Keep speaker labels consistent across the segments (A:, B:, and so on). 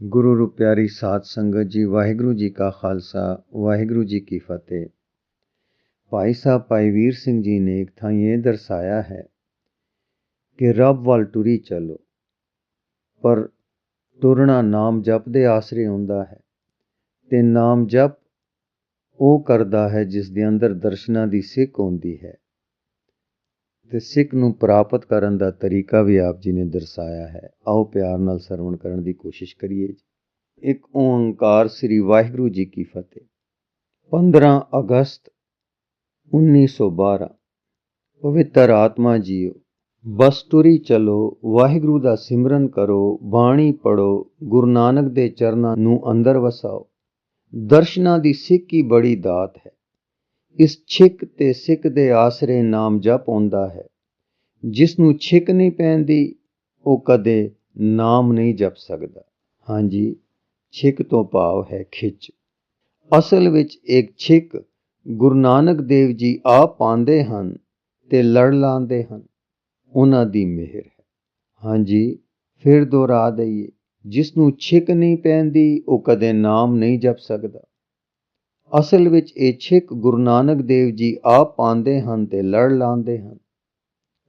A: ਗੁਰੂ ਰੂ ਪਿਆਰੀ ਸਾਧ ਸੰਗਤ ਜੀ, ਵਾਹਿਗੁਰੂ ਜੀ ਕਾ ਖਾਲਸਾ, ਵਾਹਿਗੁਰੂ ਜੀ ਕੀ ਫਤਿਹ। ਭਾਈ ਸਾਹਿਬ, ਭਾਈ ਵੀਰ ਸਿੰਘ ਜੀ ਨੇ ਇੱਕ ਥਾਂ ਇਹ ਦਰਸਾਇਆ ਹੈ ਕਿ ਰੱਬ ਵੱਲ ਟੁਰੀ ਚੱਲੋ, ਪਰ ਤੁਰਨਾ ਨਾਮ ਜਪ ਦੇ ਆਸਰੇ ਹੁੰਦਾ ਹੈ ਤੇ ਨਾਮ ਜਪ ਉਹ ਕਰਦਾ ਹੈ ਜਿਸ ਦੇ ਅੰਦਰ ਦਰਸ਼ਨਾਂ ਦੀ ਸਿੱਖ ਹੁੰਦੀ ਹੈ। ਤੇ ਸਿੱਖ ਨੂੰ ਪ੍ਰਾਪਤ ਕਰਨ ਦਾ ਤਰੀਕਾ ਵੀ ਆਪ ਜੀ ਨੇ ਦਰਸਾਇਆ ਹੈ। ਆਓ ਪਿਆਰ ਨਾਲ ਸਰਵਣ ਕਰਨ ਦੀ ਕੋਸ਼ਿਸ਼ ਕਰੀਏ ਜੀ। ਇੱਕ ਓੰਕਾਰ ਸ੍ਰੀ ਵਾਹਿਗੁਰੂ ਜੀ ਕੀ ਫਤਿਹ। 15 ਅਗਸਤ 1912 ਪਵਿੱਤਰ ਆਤਮਾ ਜੀਓ ਬਸ ਤੁਰੀ ਚਲੋ, ਵਾਹਿਗੁਰੂ ਦਾ ਸਿਮਰਨ ਕਰੋ, ਬਾਣੀ ਪੜੋ ਗੁਰੂ ਨਾਨਕ ਦੇ ਚਰਨਾਂ ਨੂੰ ਅੰਦਰ ਵਸਾਓ। ਦਰਸ਼ਨਾਂ ਦੀ ਸਿੱਖ ਹੀ ਬੜੀ ਦਾਤ ਹੈ। ਇਸ ਛਿੱਕ ਤੇ ਸਿੱਕ ਦੇ ਆਸਰੇ ਨਾਮ ਜਪ ਆਉਂਦਾ ਹੈ। ਜਿਸ ਨੂੰ ਛਿੱਕ ਨਹੀਂ ਪੈਂਦੀ, ਉਹ ਕਦੇ ਨਾਮ ਨਹੀਂ ਜਪ ਸਕਦਾ। ਹਾਂਜੀ, ਛਿੱਕ ਤੋਂ ਭਾਵ ਹੈ ਖਿੱਚ। ਅਸਲ ਵਿੱਚ ਇੱਕ ਛਿੱਕ ਗੁਰੂ ਨਾਨਕ ਦੇਵ ਜੀ ਆਪ ਪਾਉਂਦੇ ਹਨ ਤੇ ਲੜ ਲਾਉਂਦੇ ਹਨ। ਉਹਨਾਂ ਦੀ ਮਿਹਰ ਹੈ। ਹਾਂਜੀ, ਫਿਰ ਦੁਹਰਾ ਦਈਏ ਜਿਸ ਨੂੰ ਛਿੱਕ ਨਹੀਂ ਪੈਂਦੀ, ਉਹ ਕਦੇ ਨਾਮ ਨਹੀਂ ਜਪ ਸਕਦਾ। ਅਸਲ ਵਿੱਚ ਇਹ ਛਿੱਕ ਗੁਰੂ ਨਾਨਕ ਦੇਵ ਜੀ ਆਪ ਪਾਉਂਦੇ ਹਨ ਤੇ ਲੜ ਲਾਉਂਦੇ ਹਨ।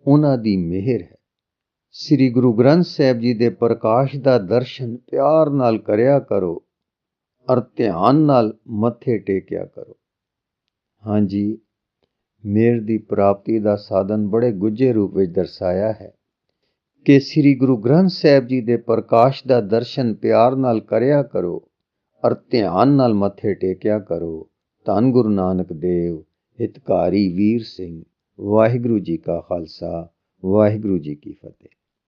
A: ਉਹਨਾਂ ਦੀ ਮਿਹਰ ਹੈ। ਸ੍ਰੀ ਗੁਰੂ ਗ੍ਰੰਥ ਸਾਹਿਬ ਜੀ ਦੇ ਪ੍ਰਕਾਸ਼ ਦਾ ਦਰਸ਼ਨ ਪਿਆਰ ਨਾਲ ਕਰਿਆ ਕਰੋ ਅਰ ਧਿਆਨ ਨਾਲ ਮੱਥੇ ਟੇਕਿਆ ਕਰੋ। ਹਾਂਜੀ ਮੇਰ ਦੀ ਪ੍ਰਾਪਤੀ ਦਾ ਸਾਧਨ ਬੜੇ ਗੁੱਝੇ ਰੂਪ ਵਿੱਚ ਦਰਸਾਇਆ ਹੈ ਕਿ ਸ੍ਰੀ ਗੁਰੂ ਗ੍ਰੰਥ ਸਾਹਿਬ ਜੀ ਦੇ ਪ੍ਰਕਾਸ਼ ਦਾ ਦਰਸ਼ਨ ਪਿਆਰ ਨਾਲ ਕਰਿਆ ਕਰੋ ਅਰ ਧਿਆਨ ਨਾਲ ਮੱਥੇ ਟੇਕਿਆ ਕਰੋ। ਧੰਨ ਗੁਰੂ ਨਾਨਕ ਦੇਵ, ਹਿਤਕਾਰੀ ਵੀਰ ਸਿੰਘ। ਵਾਹਿਗੁਰੂ ਜੀ ਕਾ ਖਾਲਸਾ, ਵਾਹਿਗੁਰੂ ਜੀ ਕੀ ਫਤਿਹ।